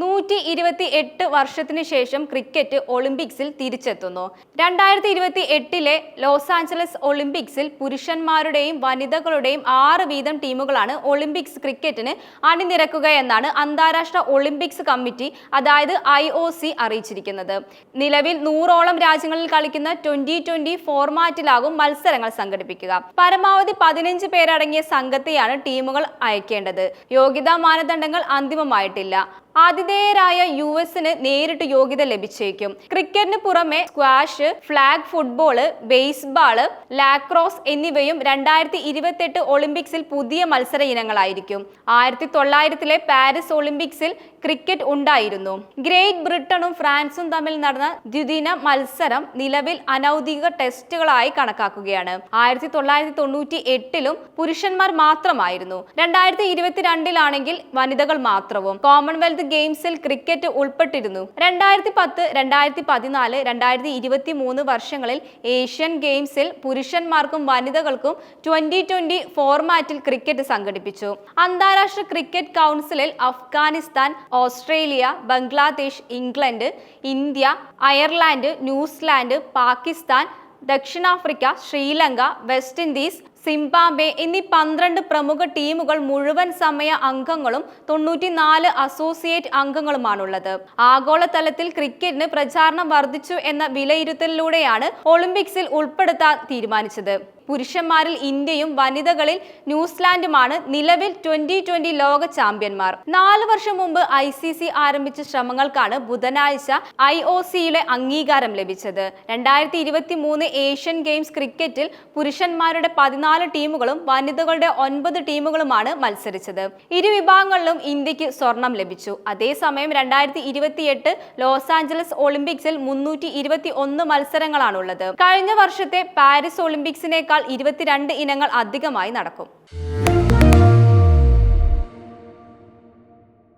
നൂറ്റി ഇരുപത്തി എട്ട് വർഷത്തിന് ശേഷം ക്രിക്കറ്റ് ഒളിമ്പിക്സിൽ തിരിച്ചെത്തുന്നു. രണ്ടായിരത്തി ഇരുപത്തി എട്ടിലെ ലോസ് ആഞ്ചലസ് ഒളിമ്പിക്സിൽ പുരുഷന്മാരുടെയും വനിതകളുടെയും ആറ് വീതം ടീമുകളാണ് ഒളിമ്പിക്സ് ക്രിക്കറ്റിന് അണിനിരക്കുക എന്നാണ് അന്താരാഷ്ട്ര ഒളിമ്പിക്സ് കമ്മിറ്റി അതായത് ഐ ഒ സി അറിയിച്ചിരിക്കുന്നത്. നിലവിൽ നൂറോളം രാജ്യങ്ങളിൽ കളിക്കുന്ന ട്വന്റി ട്വന്റി ഫോർമാറ്റിലാകും മത്സരങ്ങൾ സംഘടിപ്പിക്കുക. പരമാവധി പതിനഞ്ച് പേരടങ്ങിയ സംഘത്തെയാണ് ടീമുകൾ അയക്കേണ്ടത്. യോഗ്യതാ മാനദണ്ഡങ്ങൾ അന്തിമമായിട്ടില്ല. ആതിഥേയരായ യു എസിന് നേരിട്ട് യോഗ്യത ലഭിച്ചേക്കും. ക്രിക്കറ്റിന് പുറമെ squash flag football baseball lacrosse എന്നിവയും രണ്ടായിരത്തി ഇരുപത്തെട്ട് ഒളിമ്പിക്സിൽ പുതിയ മത്സര ഇനങ്ങളായിരിക്കും. ആയിരത്തി തൊള്ളായിരത്തിലെ പാരീസ് ഒളിമ്പിക്സിൽ ക്രിക്കറ്റ് ഉണ്ടായിരുന്നു. ഗ്രേറ്റ് ബ്രിട്ടനും ഫ്രാൻസും തമ്മിൽ നടന്ന ദ്വിദിന മത്സരം നിലവിൽ അനൌദ്യോഗിക ടെസ്റ്റുകളായി കണക്കാക്കുകയാണ്. ആയിരത്തി തൊള്ളായിരത്തി തൊണ്ണൂറ്റി എട്ടിലും പുരുഷന്മാർ മാത്രമായിരുന്നു. രണ്ടായിരത്തി ഇരുപത്തിരണ്ടിലാണെങ്കിൽ വനിതകൾ മാത്രവും. കോമൺവെൽത്ത് ഗെയിംസിൽ ക്രിക്കറ്റ് ഉൾപ്പെട്ടിരുന്നു. രണ്ടായിരത്തി പത്ത് രണ്ടായിരത്തി പതിനാല് രണ്ടായിരത്തി ഇരുപത്തി മൂന്ന് വർഷങ്ങളിൽ ഏഷ്യൻ ഗെയിംസിൽ പുരുഷന്മാർക്കും വനിതകൾക്കും ട്വന്റി ട്വന്റി ഫോർമാറ്റിൽ ക്രിക്കറ്റ് സംഘടിപ്പിച്ചു. അന്താരാഷ്ട്ര ക്രിക്കറ്റ് കൗൺസിലിൽ Afghanistan Australia Bangladesh England India Ireland New Zealand Pakistan ദക്ഷിണാഫ്രിക്ക ശ്രീലങ്ക വെസ്റ്റ് ഇൻഡീസ് സിംബാബ്വെ എന്നീ പന്ത്രണ്ട് പ്രമുഖ ടീമുകൾ മുഴുവൻ സമയ അംഗങ്ങളും തൊണ്ണൂറ്റിനാല് അസോസിയേറ്റ് അംഗങ്ങളുമാണുള്ളത്. ആഗോളതലത്തിൽ ക്രിക്കറ്റിന് പ്രചാരണം വർദ്ധിച്ചു എന്ന വിലയിരുത്തലിലൂടെയാണ് ഒളിമ്പിക്സിൽ ഉൾപ്പെടുത്താൻ തീരുമാനിച്ചത്. പുരുഷന്മാരിൽ ഇന്ത്യയും വനിതകളിൽ ന്യൂസിലാൻഡുമാണ് നിലവിൽ ട്വന്റി ട്വന്റി ലോക ചാമ്പ്യന്മാർ. നാല് വർഷം മുമ്പ് ഐ സി സി ആരംഭിച്ച ശ്രമങ്ങൾക്കാണ് ബുധനാഴ്ച ഐ ഒ സിയുടെ അംഗീകാരം ലഭിച്ചത്. രണ്ടായിരത്തി ഇരുപത്തി മൂന്ന് ഏഷ്യൻ ഗെയിംസ് ക്രിക്കറ്റിൽ പുരുഷന്മാരുടെ പതിനാല് ടീമുകളും വനിതകളുടെ ഒൻപത് ടീമുകളുമാണ് മത്സരിച്ചത്. ഇരു വിഭാഗങ്ങളിലും ഇന്ത്യയ്ക്ക് സ്വർണം ലഭിച്ചു. അതേസമയം രണ്ടായിരത്തി ഇരുപത്തിയെട്ട് ലോസ് ആഞ്ചലസ് ഒളിമ്പിക്സിൽ മുന്നൂറ്റി ഇരുപത്തി ഒന്ന് മത്സരങ്ങളാണുള്ളത്. കഴിഞ്ഞ വർഷത്തെ പാരീസ് ഒളിമ്പിക്സിനേക്കാൾ ഇരുപത്തിരണ്ട് ഇനങ്ങൾ അധികമായി നടക്കും.